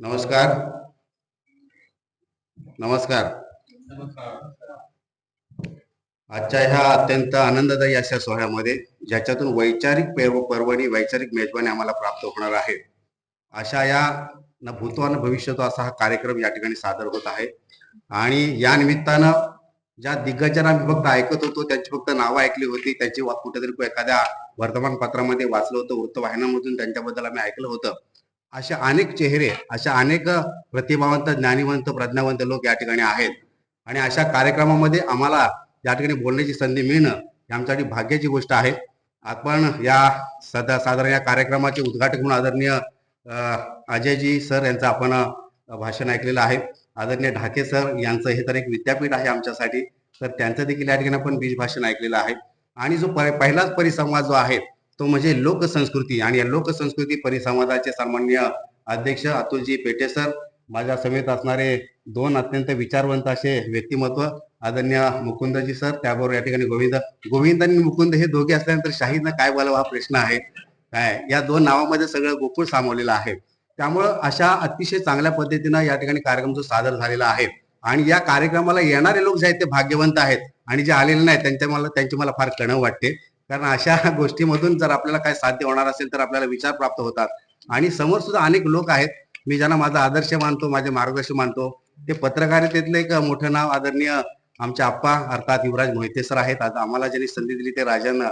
नमस्कार. नमस्कार. आजच्या ह्या अत्यंत आनंददायी अशा सोहळ्यामध्ये ज्याच्यातून वैचारिक पर्वणी वैचारिक मेजवानी आम्हाला प्राप्त होणार आहे. अशा या न भूतो न भविष्यतो असा हा कार्यक्रम या ठिकाणी सादर होत आहे. आणि या निमित्तानं ज्या दिग्गजांना मी फक्त ऐकत होतो त्यांची फक्त नावं ऐकली होती त्यांची वा- कुठेतरी एखाद्या वर्तमानपत्रामध्ये वाचलं होतं वृत्तवाहिन्यांमधून त्यांच्याबद्दल आम्ही ऐकलं होतं. अशा अनेक चेहरे अशा अनेक प्रतिभावंत ज्ञानीवंत प्रज्ञावंत लोक या ठिकाणी आहेत. आणि अशा कार्यक्रमामध्ये आम्हाला या ठिकाणी बोलण्याची संधी मिळणं ही आमच्यासाठी भाग्याची गोष्ट आहे. आपण या सदा साधारण या कार्यक्रमाचे उद्घाटक म्हणून आदरणीय अजयजी सर यांचं आपण भाषण ऐकलेलं आहे. आदरणीय ढाके सर यांचं हे तर एक विद्यापीठ आहे आमच्यासाठी. तर त्यांचं देखील या ठिकाणी आपण बीज भाषण ऐकलेलं आहे. आणि जो प- पहिलाच परिसंवाद जो आहे तो म्हणजे लोकसंस्कृती आणि या लोकसंस्कृती परिसंवादाचे सामान्य अध्यक्ष अतुलजी पेटे सर माझ्या समेत असणारे दोन अत्यंत विचारवंत असे व्यक्तिमत्व आदरणीय मुकुंदजी सर त्याबरोबर या ठिकाणी गोविंद गोविंद आणि मुकुंद हे दोघे असल्यानंतर शाहीदनं काय बोलावं हा प्रश्न आहे? काय? या दोन नावामध्ये सगळं गोकुळ सामावलेलं आहे. त्यामुळं अशा अतिशय चांगल्या पद्धतीनं या ठिकाणी कार्यक्रम जो सादर झालेला आहे आणि या कार्यक्रमाला येणारे लोक जे आहेत ते भाग्यवंत आहेत आणि जे आलेले नाहीत त्यांच्या मला त्यांची मला फार कणव वाटते. कारण अशा गोष्टीमधून जर आपल्याला काय साध्य होणार असेल तर आपल्याला विचार प्राप्त होतात. आणि समोर सुद्धा अनेक लोक आहेत. मी ज्यांना माझा आदर्श मानतो माझे मार्गदर्शन मानतो. ते पत्रकारितेतलं एक मोठं नाव आदरणीय आमच्या आप्पा अर्थात युवराज मोहिते सर आहेत. आता आम्हाला ज्यांनी संधी दिली ते राजन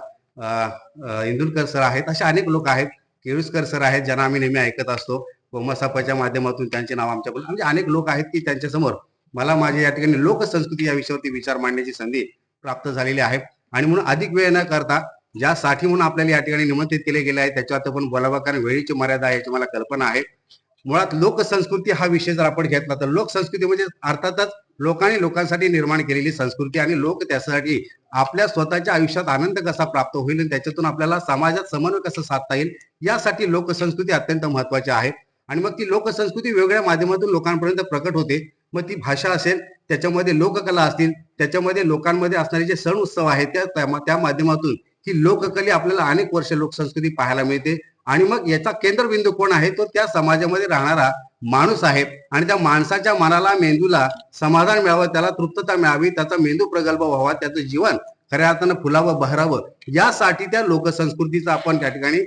इंदुलकर सर आहेत. असे अनेक लोक आहेत. केळुसकर सर आहेत ज्यांना आम्ही नेहमी ऐकत असतो. कोमसापाच्या माध्यमातून त्यांचे नाव आमच्याकडून म्हणजे अनेक लोक आहेत की त्यांच्यासमोर मला माझ्या या ठिकाणी लोकसंस्कृती या विषयावरती विचार मांडण्याची संधी प्राप्त झालेली आहे. आणि म्हणून अधिक वेळ न करता ज्या साठी म्हणून आपल्याला या ठिकाणी निमंत्रित केले गेले आहे त्याच्यावर आपण बोलावं कारण वेळेची मर्यादा आहे याची मला कल्पना आहे. मुळात लोकसंस्कृती हा विषय जर आपण घेतला तर लोकसंस्कृती म्हणजे अर्थातच लोकांनी लोकांसाठी निर्माण केलेली संस्कृती आणि लोक त्यासाठी आपल्या स्वतःच्या आयुष्यात आनंद कसा प्राप्त होईल आणि त्याच्यातून आपल्याला समाजात समन्वय कसं साधता येईल यासाठी लोकसंस्कृती अत्यंत महत्वाची आहे. आणि मग ती लोकसंस्कृती वेगळ्या माध्यमातून लोकांपर्यंत प्रकट होते. मग ती भाषा असेल त्याच्यामध्ये लोककला असतील त्याच्यामध्ये लोकांमध्ये असणारे जे सण उत्सव आहेत त्या त्या- माध्यमातून ही लोककली आपल्याला अनेक वर्ष लोकसंस्कृती पाहायला मिळते. आणि मग याचा केंद्रबिंदू कोण आहे? तो त्या समाजामध्ये राहणारा माणूस आहे. आणि त्या माणसाच्या मनाला मेंदूला समाधान मिळावं त्याला तृप्तता मिळावी त्याचा मेंदू प्रगल्भ व्हावा त्याचं जीवन खऱ्या अर्थानं फुलावं बहरावं यासाठी त्या लोकसंस्कृतीचा आपण त्या ठिकाणी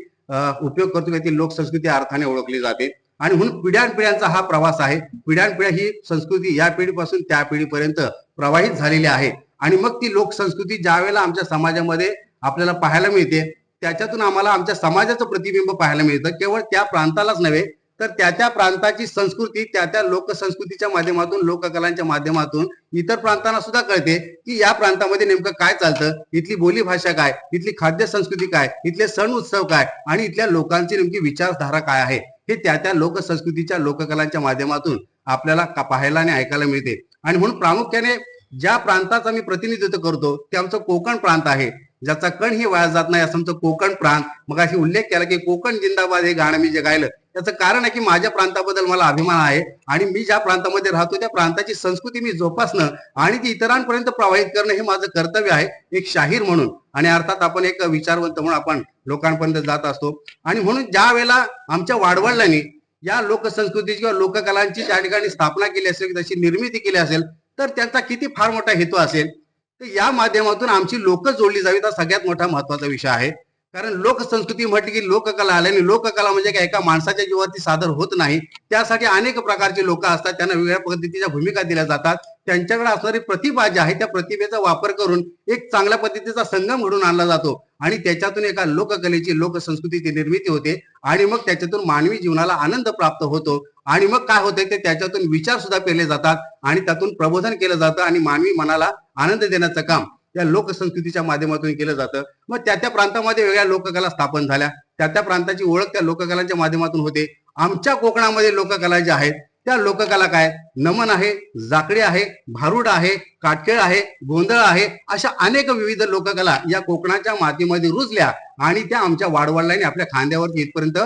उपयोग करतो. ती लोकसंस्कृती अर्थाने ओळखली जाते. आणि म्हणून पिढ्यानपिढ्यांचा हा प्रवास आहे. पिढ्यानपिढ्या ही संस्कृती या पिढीपासून त्या पिढीपर्यंत प्रवाहित झालेली आहे. आणि मग ती लोकसंस्कृती ज्या वेळेला आमच्या समाजामध्ये आपल्याला पाहायला मिळते त्याच्यातून आम्हाला आमच्या समाजाचं प्रतिबिंब पाहायला मिळतं. केवळ त्या प्रांतालाच नव्हे तर त्या त्या प्रांताची संस्कृती त्या त्या लोकसंस्कृतीच्या माध्यमातून लोककलांच्या माध्यमातून इतर प्रांतांना सुद्धा कळते की या प्रांतामध्ये नेमकं काय चालतं इथली बोली भाषा काय इथली खाद्य संस्कृती काय इथले सण उत्सव काय आणि इथल्या लोकांची नेमकी विचारधारा काय आहे. हे त्या त्या लोकसंस्कृतीच्या लोककलांच्या माध्यमातून आपल्याला पाहायला आणि ऐकायला मिळते. आणि म्हणून प्रामुख्याने ज्या प्रांताचं मी प्रतिनिधित्व करतो ते आमचं कोकण प्रांत आहे. ज्याचा कण ही वाया जात नाही असं आमचं कोकण प्रांत. मग अशी उल्लेख केला की कोकण जिंदाबाद हे गाणं मी जे गायलं त्याचं कारण आहे की माझ्या प्रांताबद्दल मला अभिमान आहे आणि मी ज्या प्रांतामध्ये राहतो त्या प्रांताची संस्कृती मी जोपासणं आणि ती इतरांपर्यंत प्रवाहित करणं हे माझं कर्तव्य आहे एक शाहीर म्हणून. आणि अर्थात आपण एक विचारवंत म्हणून आपण लोकांपर्यंत जात असतो. आणि म्हणून ज्या वेळेला आमच्या वाडवडिलांनी या लोकसंस्कृतीची किंवा लोककलांची ज्या ठिकाणी स्थापना केली असेल तशी निर्मिती केली असेल तर त्यांचा किती फार मोठा हेतू असेल तर या माध्यमातून आमची लोक जोडली जावीत हा सगळ्यात मोठा महत्त्वाचा विषय आहे. कारण लोकसंस्कृती म्हटली की लोककला आल्याने लोककला म्हणजे काय एका माणसाच्या जीवावरती सादर होत नाही. त्यासाठी अनेक प्रकारचे लोक असतात त्यांना वेगळ्या पद्धतीच्या भूमिका दिल्या जातात. त्यांच्याकडे असणारी प्रतिभा जी आहे त्या प्रतिभेचा वापर करून एक चांगल्या पद्धतीचा संगम घडून आणला जातो. आणि त्याच्यातून एका लोककलेची लोकसंस्कृतीची निर्मिती होते. आणि मग त्याच्यातून मानवी जीवनाला आनंद प्राप्त होतो. आणि मग काय होते ते त्याच्यातून विचार सुद्धा पेरले जातात. आणि त्यातून प्रबोधन केलं जातं आणि मानवी मनाला आनंद देण्याचं काम. या लोकसंस्कृतीच्या माध्यमातून केलं जातं. मग त्या त्या प्रांतामध्ये वेगळ्या लोककला स्थापन झाल्या. त्या त्या प्रांताची ओळख त्या लोककलांच्या माध्यमातून होते. आमच्या कोकणामध्ये लोककला ज्या आहेत त्या लोककला काय? नमन आहे जाकडी आहे भारुड आहे काटकेळ आहे गोंधळ आहे अशा अनेक विविध लोककला या कोकणाच्या मातीमध्ये रुजल्या आणि त्या आमच्या वाडवडिलांनी आपल्या खांद्यावरती इथपर्यंत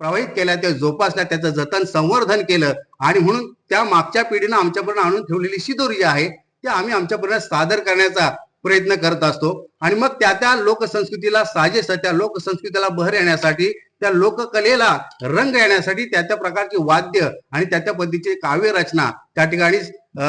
प्रवाहित केल्या त्या जोपासल्या त्याचं जतन संवर्धन केलं. आणि म्हणून त्या मागच्या पिढीनं आमच्यापर्यंत आणून ठेवलेली शिदोरी जी आहे ते आम्ही आमच्यापर्यंत सादर करण्याचा प्रयत्न करत असतो. आणि मग त्या त्या लोकसंस्कृतीला साजेस त्या लोकसंस्कृतीला बहर येण्यासाठी त्या लोककलेला रंग येण्यासाठी त्या त्या प्रकारची वाद्य आणि त्या त्या पद्धतीची काव्य रचना त्या ठिकाणी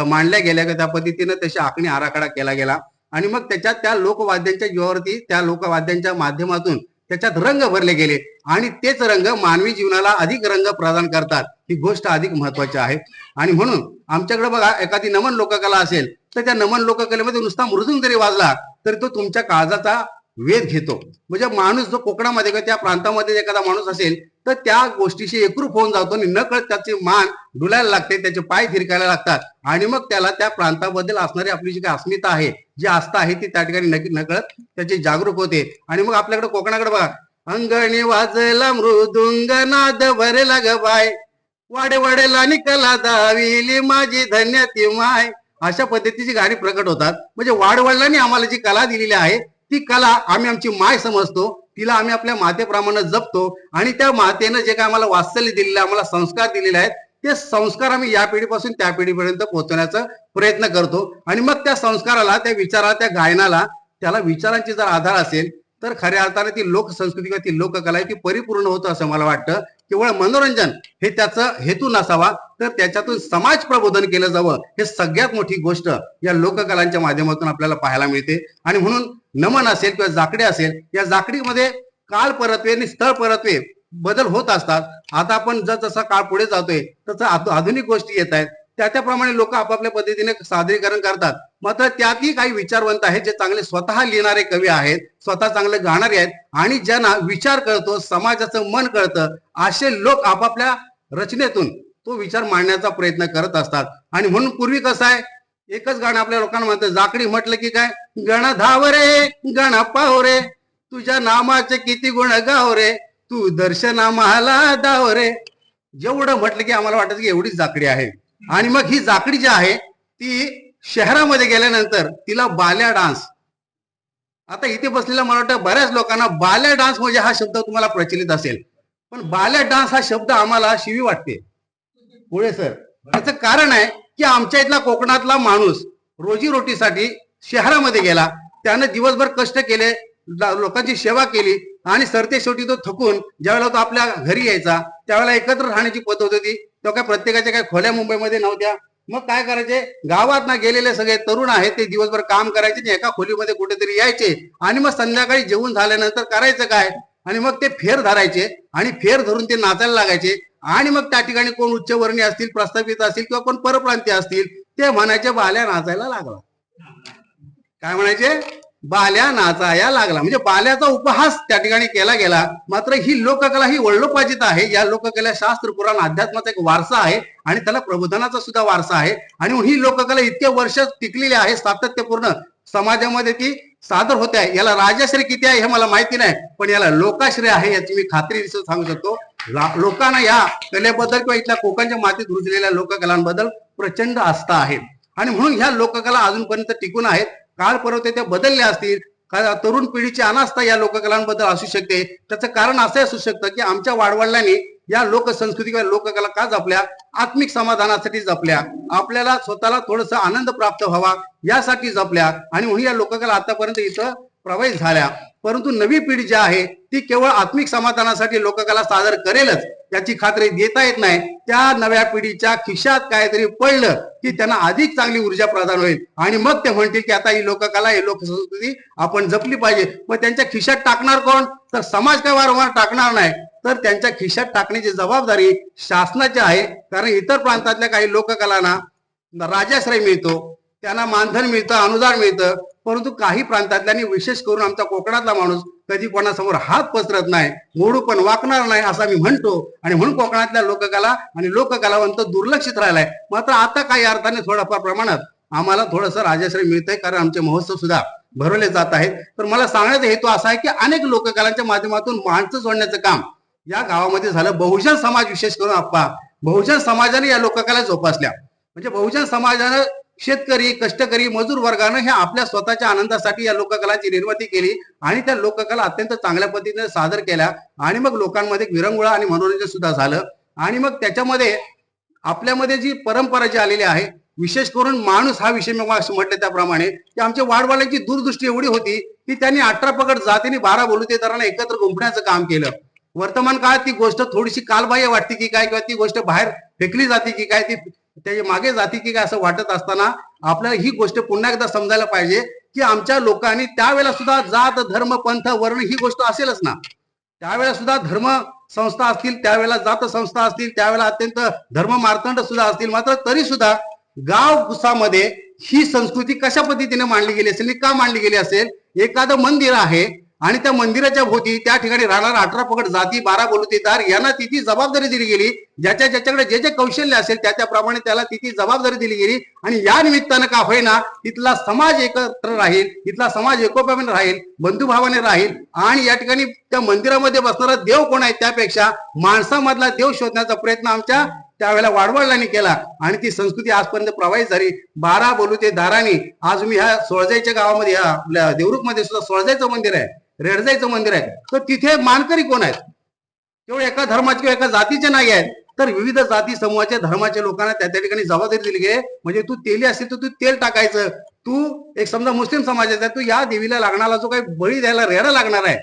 मांडल्या गेल्या त्या पद्धतीनं तशी आखणी आराखडा केला गेला. आणि मग त्याच्यात त्या लोकवाद्यांच्या जीवावरती त्या लोकवाद्यांच्या माध्यमातून त्याच्यात रंग भरले गेले. आणि तेच रंग मानवी जीवनाला अधिक रंग प्रदान करतात. ही गोष्ट अधिक महत्वाची आहे. आणि म्हणून आमच्याकडे बघा एखादी नमन लोककला असेल तर त्या नमन लोककलेमध्ये नुसता मृदुंग जरी वाजला तरी तो तुमच्या काळजाचा वेध घेतो. म्हणजे माणूस जो कोकणामध्ये किंवा त्या प्रांतामध्ये एखादा माणूस असेल तर त्या गोष्टीशी एकरूप होऊन जातो आणि नकळत त्याची मान डुलायला लागते त्याचे पाय थिरकायला लागतात. आणि मग त्याला त्या प्रांताबद्दल असणारी आपली जी काही अस्मिता आहे जी आस्था आहे ती त्या ठिकाणी नक्की नकळत त्याची जागरूक होते. आणि मग आपल्याकडे कोकणाकडे बघा. अंगणी वाजला मृदुंग नाद भरला ग बाय. वाडे वाडेला निकला दाविली माझी धन्य ती माय. अशा पद्धतीची गाणी प्रकट होतात. म्हणजे वाडवडलांनी आम्हाला जी कला दिलेली आहे ती कला आम्ही आमची माय समजतो तिला आम्ही आपल्या मातेप्रमाणे जपतो आणि त्या मातेनं जे काय आम्हाला वात्सल्य दिलेलं आहे, आम्हाला संस्कार दिलेले आहेत ते संस्कार आम्ही या पिढीपासून त्या पिढीपर्यंत पोहोचवण्याचा प्रयत्न करतो. आणि मग त्या संस्काराला त्या विचाराला त्या गायनाला त्याला विचारांची जर आधार असेल तर खऱ्या अर्थाने ती लोकसंस्कृती किंवा ती लोककला आहे ती परिपूर्ण होतं असं मला वाटतं. केवळ मनोरंजन हे त्याचं हेतू नसावा तर त्याच्यातून समाज प्रबोधन केलं जावं हे सगळ्यात मोठी गोष्ट या लोककलांच्या माध्यमातून आपल्याला पाहायला मिळते. आणि म्हणून नमन असेल किंवा जाकडे असेल या जाकडीमध्ये काळ परत्वे आणि स्थळ परत्वे बदल होत असतात. आता आपण जर जसा काळ पुढे जातोय तसं आधुनिक गोष्टी येत आहेत. त्या त्याप्रमाणे लोक आपापल्या पद्धतीने सादरीकरण करतात. मात्र त्यातही काही विचारवंत आहेत जे चांगले स्वतः लिहिणारे कवी आहेत स्वतः चांगले गाणारे आहेत आणि ज्यांना विचार कळतो समाजाचं मन कळतं असे लोक आपापल्या रचनेतून तो विचार मांडण्याचा प्रयत्न करत असतात. आणि म्हणून पूर्वी कसं आहे एकच गाणं आपल्या लोकांना म्हणतं जाकडी म्हटलं की काय? गण धाव रे गण पाव रे तुझ्या नामाचे किती गुण गाव रे तू दर्शना महाला दाव रे जेवढं म्हटलं की आम्हाला वाटत की एवढीच जाकडी आहे. आणि मग ही जाकडी जी आहे ती शहरामध्ये गेल्यानंतर तिला बाल्या डान्स. आता इथे बसलेला मला वाटतं बऱ्याच लोकांना बाल्या डान्स म्हणजे हा शब्द तुम्हाला प्रचलित असेल. पण बाल्या डान्स हा शब्द आम्हाला शिवी वाटते. पुढे सर. याचं कारण आहे की आमच्या इथला कोकणातला माणूस रोजीरोटीसाठी शहरामध्ये गेला. त्यानं दिवसभर कष्ट केले लोकांची सेवा केली आणि सरते शेवटी तो थकून ज्यावेळेला तो आपल्या घरी यायचा त्यावेळेला एकत्र राहण्याची पद्धत होती. तो काय प्रत्येकाच्या काय खोल्या मुंबईमध्ये नव्हत्या. मग काय करायचे? गावात ना गेलेले सगळे तरुण आहेत ते दिवसभर काम करायचे आणि एका खोलीमध्ये कुठेतरी यायचे आणि मग संध्याकाळी जेवून झाल्यानंतर करायचं काय? आणि मग ते फेर धरायचे आणि फेर धरून ते नाचायला लागायचे. आणि मग त्या ठिकाणी कोण उच्चवर्णीय असतील प्रस्थापित असतील किंवा कोण परप्रांतीय असतील ते म्हणायचे बाल्या नाचायला लागला. काय म्हणायचे? बाल्या नाचाया लागला. म्हणजे बाल्याचा उपहास त्या ठिकाणी केला गेला. मात्र ही लोककला ही वळलोपाजित आहे. या लोककला शास्त्र पुराण अध्यात्माचा एक वारसा आहे आणि त्याला प्रबोधनाचा सुद्धा वारसा आहे. आणि ही लोककला इतके वर्ष टिकलेली आहे सातत्यपूर्ण समाजामध्ये ती सादर होते आहे. याला राजाश्रय किती आहे हे मला माहिती नाही पण याला लोकाश्रय आहे याची मी खात्री सांगू शकतो. लोकांना या कलेबद्दल किंवा इथल्या कोकणच्या मातीत रुजलेल्या लोककलांबद्दल प्रचंड आस्था आहे. आणि म्हणून ह्या लोककला अजूनपर्यंत टिकून आहेत. काळ परवते त्या बदलल्या असतील. तरुण पिढीची अनास्था या लोककलांबद्दल असू शकते. त्याचं कारण असं असू शकतं की आमच्या वाडवडल्याने या लोकसंस्कृती किंवा लोककला का जपल्या? आत्मिक समाधानासाठी जपल्या. आपल्याला स्वतःला थोडस आनंद प्राप्त व्हावा यासाठी जपल्या. आणि म्हणून या लोककला आतापर्यंत इथं प्रवेश झाल्या. परंतु नवी पिढी जी आहे ती केवळ आत्मिक समाधानासाठी लोककला सादर करेलच याची खात्री देता येत नाही. त्या नव्या पिढीच्या खिशात काहीतरी पडलं की त्यांना अधिक चांगली ऊर्जा प्रदान होईल. आणि मग ते म्हणतील की आता ही लोककला ही लोकसंस्कृती आपण जपली पाहिजे. मग त्यांच्या खिशात टाकणार कोण? तर समाज काय वारंवार टाकणार नाही. तर त्यांच्या खिशात टाकण्याची जबाबदारी शासनाची आहे. कारण इतर प्रांतातल्या काही लोककलांना राजाश्रय मिळतो. त्यांना मानधन मिळतं अनुदान मिळतं परंतु काही प्रांतातल्यानी विशेष करून आमचा कोकणातला माणूस कधी कोणासमोर हात पसरत नाही मोडू पण वाकणार नाही असं आम्ही म्हणतो. आणि म्हणून कोकणातल्या लोककला आणि लोककलावंत दुर्लक्षित राहिलाय. मात्र आता काही अर्थाने थोड्याफार प्रमाणात आम्हाला थोडंसं राजाश्रय मिळतंय कारण आमचे महोत्सव सुद्धा भरवले जात आहेत. तर मला सांगण्याचा हेतू असा आहे की अनेक लोककलांच्या माध्यमातून माणसं सोडण्याचं काम या गावामध्ये झालं. बहुजन समाज विशेष करून आप्पा बहुजन समाजाने या लोककला जोपासल्या. म्हणजे बहुजन समाजानं शेतकरी कष्टकरी मजूर वर्गानं हे आपल्या स्वतःच्या आनंदासाठी या लोककलांची निर्मिती केली आणि त्या लोककला अत्यंत चांगल्या पद्धतीने सादर केल्या आणि मग लोकांमध्ये विरंगुळा आणि मनोरंजन सुद्धा झालं. आणि मग त्याच्यामध्ये आपल्यामध्ये जी परंपरा जी आलेली आहे विशेष करून माणूस हा विषय मी मगाशी म्हटलं त्याप्रमाणे की आमच्या वाडवाड्यांची दूरदृष्टी एवढी होती की त्यांनी अठरा पकड जातीने बारा बोलू ते एकत्र गुंफण्याचं काम केलं. वर्तमान काळात ती गोष्ट थोडीशी कालबाह्य वाटते की काय किंवा ती गोष्ट बाहेर फेकली जाते की काय ती त्याच्यामागे जाते की काय असं वाटत असताना आपल्याला ही गोष्ट पुन्हा एकदा समजायला पाहिजे की आमच्या लोकांनी त्यावेळेला सुद्धा जात धर्म पंथ वर्ण ही गोष्ट असेलच ना. त्यावेळेला सुद्धा धर्म संस्था असतील त्यावेळेला जात संस्था असतील त्यावेळेला अत्यंत धर्म मार्तंड सुद्धा असतील मात्र तरी सुद्धा गाव गुसामध्ये ही संस्कृती कशा पद्धतीने मांडली गेली असेल आणि का मांडली गेली असेल? एखादं मंदिर आहे आणि त्या मंदिराच्या भोवती त्या ठिकाणी राहणार अठरा पकड जाती बारा बोलुतेदार यांना तिची जबाबदारी दिली गेली. ज्याच्या ज्याच्याकडे जे जे कौशल्य असेल त्या त्याप्रमाणे त्याला तिची जबाबदारी दिली गेली. आणि या निमित्तानं का होईना तिथला समाज एकत्र राहील तिथला समाज एकोप्याने राहील बंधुभावाने राहील. आणि या ठिकाणी त्या मंदिरामध्ये बसणारा देव कोण आहे त्यापेक्षा माणसामधला देव शोधण्याचा प्रयत्न आमच्या त्यावेळेला वाडवडिलांनी केला. आणि ती संस्कृती आजपर्यंत प्रवाहित झाली. बारा बोलुते दारानी. आज मी ह्या सोळजाईच्या गावामध्ये ह्या आपल्या देवरुखमध्ये सुद्धा सोळजाईचं मंदिर आहे. रेडजाईचं मंदिर आहे. तर तिथे मानकरी कोण आहेत? केवळ एका धर्माचे किंवा एका जातीचे नाही आहेत. तर विविध जाती समूहाच्या धर्माच्या लोकांना त्या त्या ठिकाणी जबाबदारी दिली गेली. म्हणजे तू तेली असेल तर तू तेल टाकायचं. तू एक समजा मुस्लिम समाजाचा आहे, तू या देवीला लागणारा जो काही बळी द्यायला रेडा लागणार आहे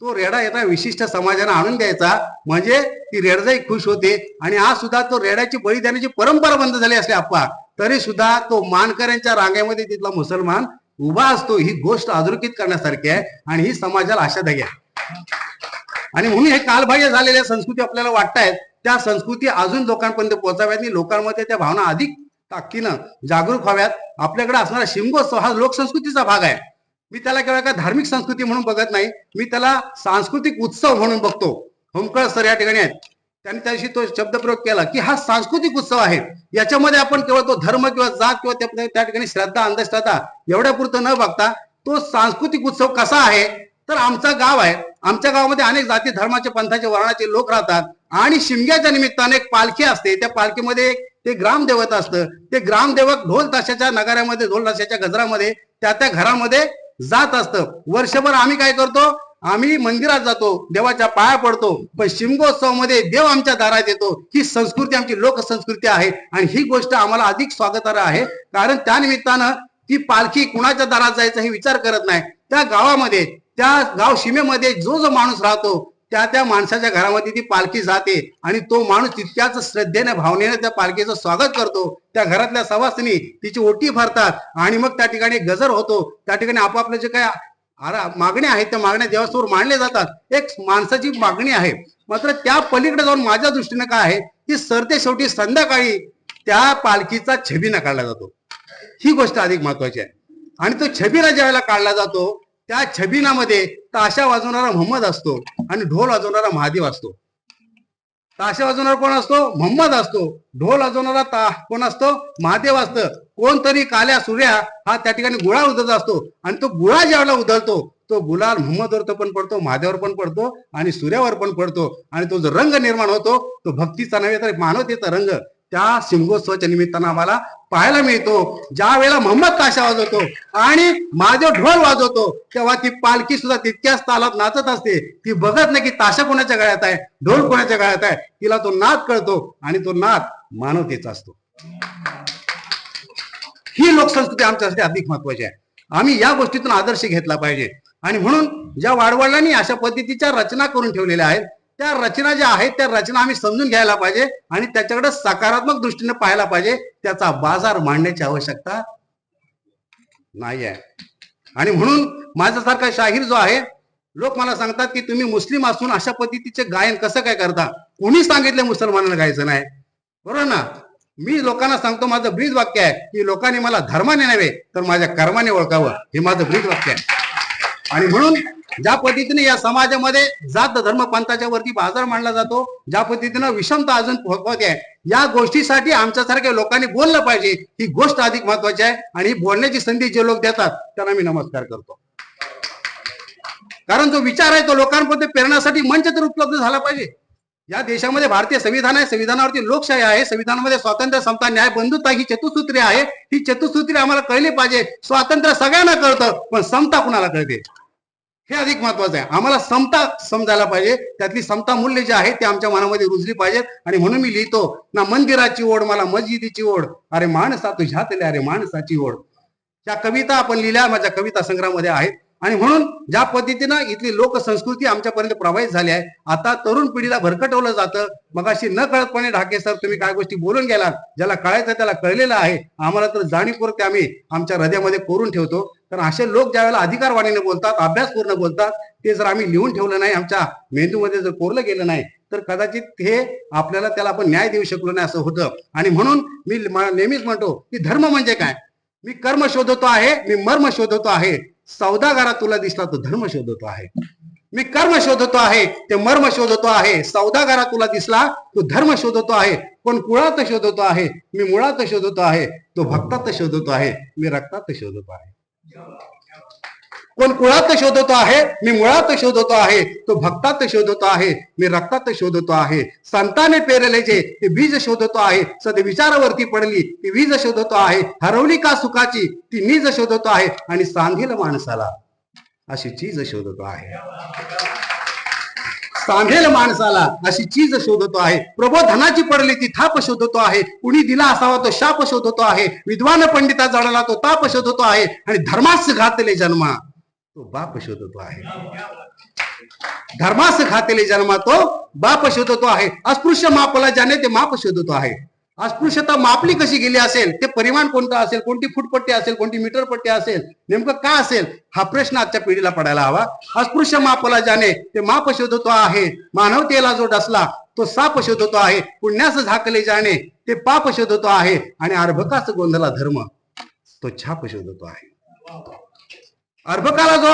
तो रेडा एका विशिष्ट समाजाने आणून द्यायचा. म्हणजे ती रेडजाई खुश होते. आणि आज सुद्धा तो रेड्याची बळी देण्याची परंपरा बंद झाली असली आप्पा तरी सुद्धा तो मानकऱ्यांच्या रांगेमध्ये तिथला मुसलमान उभा असतो ही गोष्ट अधोरेखित करण्यासारखी आहे आणि ही समाजाला आशादायी आहे. आणि म्हणून हे कालबाह्य झालेल्या संस्कृती आपल्याला वाटतायत त्या संस्कृती अजून लोकांपर्यंत पोहोचाव्यात आणि लोकांमध्ये त्या भावना अधिक ताकदीनं जागरूक व्हाव्यात. आपल्याकडे असणारा शिमगोत्सव हा लोकसंस्कृतीचा भाग आहे. मी त्याला केवळ का धार्मिक संस्कृती म्हणून बघत नाही मी त्याला सांस्कृतिक उत्सव म्हणून बघतो. होमकळ सर या ठिकाणी आहेत. त्यांनी त्याशी तो शब्दप्रयोग केला की हा सांस्कृतिक उत्सव आहे. याच्यामध्ये आपण केवळ तो धर्म किंवा जात किंवा त्या- ठिकाणी श्रद्धा अंधश्रद्धा एवढ्या पुरतं न बघता तो सांस्कृतिक उत्सव कसा आहे? तर आमचा गाव आहे. आमच्या गावामध्ये अनेक जाती धर्माचे पंथाचे वर्णाचे लोक राहतात. आणि शिमग्याच्या निमित्ताने एक पालखी असते. त्या पालखीमध्ये एक ते ग्रामदेवत असतं. ते ग्रामदेवक ढोल ताशाच्या नगाऱ्यामध्ये ढोल ताशाच्या गजरामध्ये त्या त्या घरामध्ये जात असतं. वर्षभर आम्ही काय करतो? आम्ही मंदिरात जातो देवाच्या पाया पडतो पण शिमगोत्सवामध्ये देव आमच्या दारात येतो. ही संस्कृती आमची लोकसंस्कृती आहे आणि ही गोष्ट आम्हाला अधिक स्वागतार्ह आहे. कारण त्या निमित्तानं ती पालखी कुणाच्या दारात जायचा हे विचार करत नाही. त्या गावामध्ये त्या गाव सीमेमध्ये जो जो माणूस राहतो त्या त्या माणसाच्या घरामध्ये ती पालखी जाते आणि तो माणूस तितक्याच श्रद्धेने भावनेने त्या पालखीचं स्वागत करतो. त्या घरातल्या सवासिनी तिची ओटी भरतात आणि मग त्या ठिकाणी गजर होतो. त्या ठिकाणी आपापले जे काय आरा- मागण्या आहेत त्या मागण्या देवासमोर मांडल्या जातात. एक माणसाची मागणी आहे. मात्र त्या पलीकडे जाऊन माझ्या दृष्टीने काय आहे की सरते शेवटी संध्याकाळी त्या पालखीचा छबीना काढला जातो. ही गोष्ट अधिक महत्वाची आहे. आणि तो छबीना ज्यावेळेला काढला जातो त्या छबिनामध्ये ताशा वाजवणारा मोहम्मद असतो आणि ढोल वाजवणारा महादेव असतो. ताशा वाजवणारा कोण असतो? मोहम्मद असतो. ढोल वाजवणारा ता कोण असतो? महादेव असतं. कोणतरी काल्या सूर्या हा त्या ठिकाणी गुळा उधळत असतो. आणि तो गुळा ज्यावेळेला उधळतो तो गुलाल मोहम्मदवर पण पडतो महादेवर पण पडतो आणि सूर्यावर पण पडतो. आणि तो जो रंग निर्माण होतो तो भक्तीचा नव्हे तर मानवतेचा रंग. त्या सिंहोत्सवाच्या निमित्तानं आम्हाला पाहायला मिळतो. ज्या वेळेला मोहम्मद ताशा वाजवतो आणि महादेव ढोल वाजवतो तेव्हा ती पालखी सुद्धा तितक्याच तालात नाचत असते. ती बघत नाही की ताशा कोणाच्या गळ्यात आहे ढोल कोणाच्या गळ्यात आहे. तिला तो नाद कळतो आणि तो नाद मानवतेचा असतो. ही लोकसंस्कृती आमच्यासाठी अधिक महत्वाची आहे. आम्ही या गोष्टीतून आदर्श घेतला पाहिजे. आणि म्हणून ज्या वाडवडिलांनी अशा पद्धतीच्या रचना करून ठेवलेल्या आहेत त्या रचना ज्या आहेत त्या रचना आम्ही समजून घ्यायला पाहिजे आणि त्याच्याकडे सकारात्मक दृष्टीने पाहायला पाहिजे. त्याचा बाजार मांडण्याची आवश्यकता नाही आहे आणि म्हणून माझ्यासारखा शाहीर जो आहे लोक मला सांगतात की तुम्ही मुस्लिम असून अशा पद्धतीचे गायन कसं काय करता? कोणी सांगितलं मुसलमानांना गायचं नाही? बरोबर ना? मी लोकांना सांगतो माझं ब्रीज वाक्य आहे की लोकांनी मला धर्माने नव्हे तर माझ्या कर्माने ओळखावं. हे माझं ब्रीज वाक्य आहे. आणि म्हणून ज्या पद्धतीने या समाजामध्ये जात धर्म पंथाच्या वरती बाजार मांडला जातो ज्या पद्धतीनं विषमता अजून हो-, आहे या गोष्टीसाठी आमच्यासारख्या लोकांनी बोललं पाहिजे. ही गोष्ट अधिक महत्वाची आहे आणि ही बोलण्याची संधी जे लोक देतात त्यांना मी नमस्कार करतो. कारण जो विचार आहे तो लोकांमध्ये पेरण्यासाठी मंच तर उपलब्ध झाला पाहिजे. या देशामध्ये भारतीय संविधान आहे संविधानावरती लोकशाही आहे संविधानामध्ये स्वातंत्र्य समता न्याय बंधुता ही चतुसूत्री आहे. ही चतुसूत्री आम्हाला कळली पाहिजे. स्वातंत्र्य सगळ्यांना कळतं पण समता कुणाला कळते? हे अधिक महत्वाचं आहे. आम्हाला समता समजायला पाहिजे. त्यातली समता मूल्य जे आहे ते आमच्या मनामध्ये रुजली पाहिजेत. आणि म्हणून मी लिहितो ना मंदिराची ओढ मला मस्जिदीची ओढ. अरे माणसा तुझ्यातल्या अरे माणसाची ओढ. त्या कविता आपण लिहिल्या माझ्या कविता संग्रहामध्ये आहेत. आणि म्हणून ज्या पद्धतीनं इथली लोकसंस्कृती आमच्यापर्यंत प्रवाहित झाली आहे आता तरुण पिढीला भरकटवलं जातं. मग अशी न कळतपणे ढाके सर तुम्ही काय गोष्टी बोलून गेलात ज्याला कळायचं त्याला कळलेलं आहे. आम्हाला तर जाणीवपूर्वक ते आम्ही आमच्या हृदयामध्ये कोरून ठेवतो. कारण असे लोक ज्या वेळेला अधिकारवाणीने बोलतात अभ्यासपूर्ण बोलतात ते जर आम्ही लिहून ठेवलं नाही आमच्या मेंदूमध्ये जर कोरलं गेलं नाही तर कदाचित हे आपल्याला त्याला आपण न्याय देऊ शकलो नाही असं होतं. आणि म्हणून मी नेहमीच म्हणतो की धर्म म्हणजे काय? मी कर्म शोधतो आहे मी मर्म शोधतो आहे. सौदागारा तुला दिसला तो धर्म शोधतो आहे. मी कर्म शोधतो आहे ते मर्म शोधतो आहे. सौदागारा तुला दिसला तो धर्म शोधतो आहे. कोण कुळात शोधतो आहे मी मुळात शोधतो आहे. तो भक्तात शोधतो आहे मी रक्तात शोधतो आहे. कोण कुळात शोधतो आहे मी मुळात शोधतो आहे तो भक्तात शोधतो आहे मी रक्तात शोधतो आहे संताने पेरले जे ते बीज शोधतो आहे सद विचारावरती पडली ती वीज शोधतो आहे हरवली का सुखाची ती नीज शोधतो आहे आणि सांधील माणसाला अशी चीज शोधतो आहे सांधेल माणसाला अशी चीज शोधतो आहे प्रबोधनाची पडली ती थाप शोधतो आहे कुणी दिला असावा तो शाप शोधतो आहे विद्वान पंडिता जळाला तो ताप शोधतो आहे आणि धर्मास घातले जन्मा तो बाप शोधतो आहे. धर्मास घातले जन्मा तो बाप शोधतो आहे. अस्पृश्य मापला ज्याने ते माप शोधतो आहे. अस्पृश्यता मापली कशी गेली असेल ते परिमाण कोणतं असेल कोणती फुटपट्टी असेल कोणती मीटर पट्टी असेल नेमकं का असेल हा प्रश्न आजच्या पिढीला पडायला हवा. अस्पृश्य मापला ज्याने ते माप शोधतो आहे. मानवतेला जो डसला तो साप शोधतो आहे. पुण्यास झाकले जाणे ते पाप शोधतो आहे. आणि अर्भकाच गोंधला धर्म तो छाप शोधतो आहे. अर्भकाला जो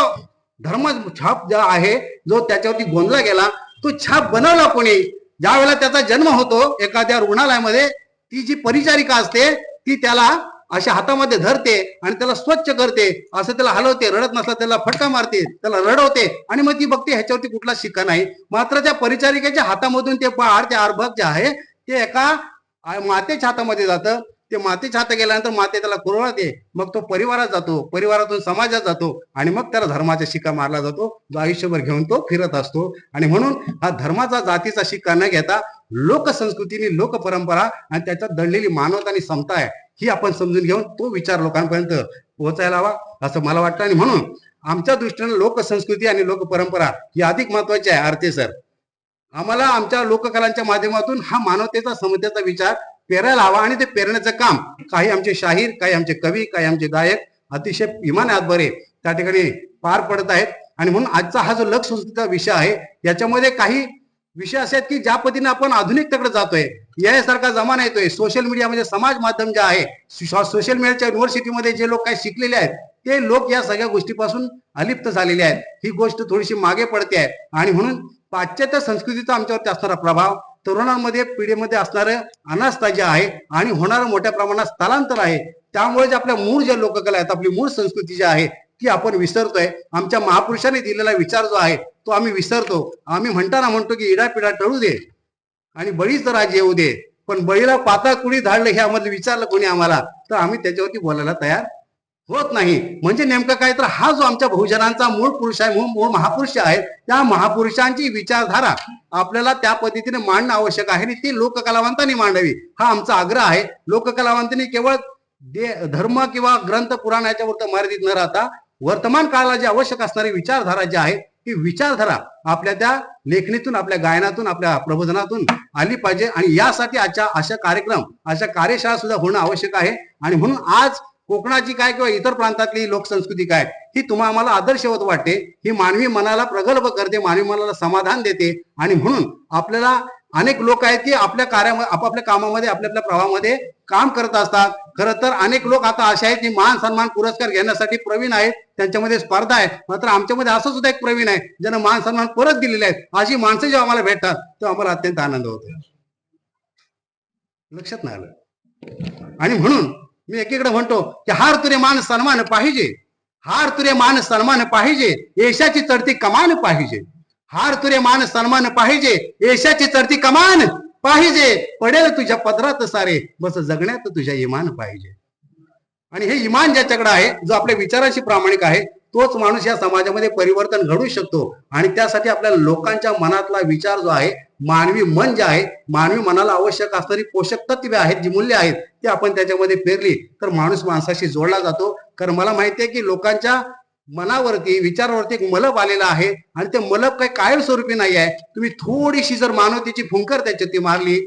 धर्म छाप जो आहे जो त्याच्यावरती गोंधला गेला तो छाप बनवला कोणी? ज्या वेळेला त्याचा जन्म होतो एखाद्या रुग्णालयामध्ये ती जी परिचारिका असते ती त्याला अशा हातामध्ये धरते आणि त्याला स्वच्छ करते. असं त्याला हलवते रडत नसला त्याला फटका मारते त्याला रडवते आणि मग ती बघते ह्याच्यावरती कुठला शिक्का नाही. मात्र त्या परिचारिकेच्या हातामधून ते बाळ ते अर्भक जे आहे ते एका मातेच्या हातामध्ये जातं. ते मातेच्या हातात गेल्यानंतर माते त्याला कुरवळते मग तो परिवारात जातो. परिवारातून समाजात जातो आणि मग त्याला धर्माचा शिक्का मारला जातो. जो आयुष्यभर घेऊन तो फिरत असतो. आणि म्हणून हा धर्माचा जातीचा शिक्का न घेता लोकसंस्कृतीने लोकपरंपरा आणि त्याच्यात दडलेली मानवता आणि समता आहे ही आपण समजून घेऊन तो विचार लोकांपर्यंत पोहोचायला हवा असं मला वाटतं. आणि म्हणून आमच्या दृष्टीने लोकसंस्कृती आणि लोकपरंपरा ही अधिक महत्वाची आहे. आरते सर आम्हाला आमच्या लोककलांच्या माध्यमातून हा मानवतेचा समतेचा विचार पेरायला हवा आणि ते पेरण्याचं काम. काही आमचे शाहीर काही आमचे कवी काही आमचे गायक अतिशय इमान बरे त्या ठिकाणी पार पडत आहेत. आणि म्हणून आजचा हा जो लोकसंस्कृतीचा विषय आहे याच्यामध्ये काही विषय असे आहेत की ज्या पद्धतीने आपण आधुनिकतेकडे जातोय. यासारखा जमाना येतोय. सोशल मीडियामध्ये म्हणजे समाज माध्यम जे आहे सोशल मीडियाच्या युनिव्हर्सिटीमध्ये जे लोक काही शिकलेले आहेत ते लोक या सगळ्या गोष्टीपासून अलिप्त झालेले आहेत. ही गोष्ट थोडीशी मागे पडते आहे. आणि म्हणून पाश्चात्य संस्कृतीचा आमच्यावरती असणारा प्रभाव तरुणांमध्ये पिढीमध्ये असणारं अनास्था जे आहे आणि होणारं मोठ्या प्रमाणात स्थलांतर आहे त्यामुळे जे आपल्या मूळ ज्या लोककला आहेत आपली मूळ संस्कृती जी आहे ती आपण विसरतोय. आमच्या महापुरुषांनी दिलेला विचार जो आहे तो आम्ही विसरतो. आम्ही म्हणताना म्हणतो की इडा पिढा टळू दे आणि बळीच राज्य येऊ दे. पण बळीला पाता कुणी धाडलं हे आम्हाला विचारलं कोणी आम्हाला? तर आम्ही त्याच्यावरती बोलायला तयार होत नाही. म्हणजे नेमकं काय? तर हा जो आमच्या बहुजनांचा मूळ पुरुष आहे मूळ मूळ महापुरुष आहे त्या महापुरुषांची विचारधारा आपल्याला त्या पद्धतीने मांडणं आवश्यक आहे आणि ती लोककलावंतांनी मांडावी. हा आमचा आग्रह आहे. लोककलावंतांनी केवळ दे धर्म किंवा ग्रंथ पुराण याच्यावरती मर्यादित न राहता वर्तमान काळाला जी आवश्यक असणारी विचारधारा जी आहे ती विचारधारा आपल्या त्या लेखणीतून आपल्या गायनातून आपल्या प्रबोधनातून आली पाहिजे. आणि यासाठी आजच्या अशा कार्यक्रम अशा कार्यशाळा सुद्धा होणं आवश्यक आहे. आणि म्हणून आज कोकणाची काय किंवा इतर प्रांतातली लोकसंस्कृती काय ही तुम्हा आम्हाला आदर्शवत वाटते. ही मानवी मनाला प्रगल्भ करते मानवी मनाला समाधान देते. आणि म्हणून आपल्याला अनेक लोक आहेत की आपल्या कार्यामध्ये आपापल्या कामामध्ये आपल्या आपल्या प्रवाहामध्ये काम करत असतात. खरं तर अनेक लोक आता असे आहेत की मान सन्मान पुरस्कार घेण्यासाठी प्रवीण आहेत. त्यांच्यामध्ये स्पर्धा आहे. मात्र आमच्यामध्ये असं सुद्धा एक प्रवीण आहे ज्यानं मान सन्मान परत दिलेले आहेत. अशी माणसं जेव्हा आम्हाला भेटतात तेव्हा आम्हाला अत्यंत आनंद होतो. लक्षात नाही आलं. आणि म्हणून मी एकीकडे म्हणतो की हार तुरे मान सन्मान पाहिजे. हार तुरे मान सन्मान पाहिजे. यशाची चढती कमान पाहिजे. हार तुरे मान सन्मान पाहिजे. यशाची चढती कमान पाहिजे. पडेल तुझ्या पदरात सारे. बस जगण्यात तुझ्या इमान पाहिजे. आणि हे इमान ज्याच्याकडे आहे जो आपल्या विचाराशी प्रामाणिक आहे तोच माणूस या समाजामध्ये परिवर्तन घडू शकतो. आणि त्यासाठी आपल्या लोकांच्या मनातला विचार जो आहे मानवी मन जे आहे मानवी मनाला आवश्यक असणारी पोषक तत्वे आहेत जी मूल्य आहेत ते आपण त्याच्यामध्ये पेरली तर माणूस माणसाशी जोडला जातो. कारण मला माहिती आहे की लोकांच्या मनावरती विचारावरती एक मलब आलेला आहे. आणि ते मलब काही कायमस्वरूपी नाही आहे. तुम्ही थोडीशी जर मानवतेची फुंकर त्याच्यात ती मारली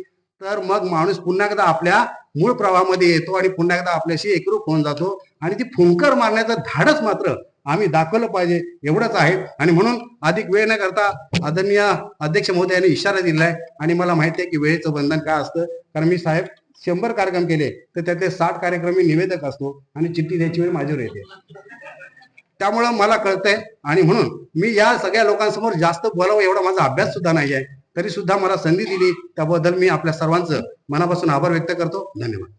तर मग माणूस पुन्हा एकदा आपल्या मूळ प्रवाहामध्ये येतो आणि पुन्हा एकदा आपल्याशी एकरूप होऊन जातो. आणि ती फुंकर मारण्याचं धाडस मात्र आम्ही दाखवलं पाहिजे एवढंच आहे. आणि म्हणून अधिक वेळ न करता आदरणीय अध्यक्ष महोदयांनी इशारा दिलाय. आणि मला माहिती आहे की वेळेचं बंधन काय असतं? कारण मी साहेब शंभर कार्यक्रम केले तर त्यातले साठ कार्यक्रम मी निवेदक असतो आणि चिठ्ठी द्यायची वेळ माझ्यावर येते. त्यामुळं मला कळतंय आणि म्हणून मी या सगळ्या लोकांसमोर जास्त बोलावं एवढा माझा अभ्यास सुद्धा नाही आहे. तरी सुद्धा मला संधी दिली त्याबद्दल मी आपल्या सर्वांचं मनापासून आभार व्यक्त करतो. धन्यवाद.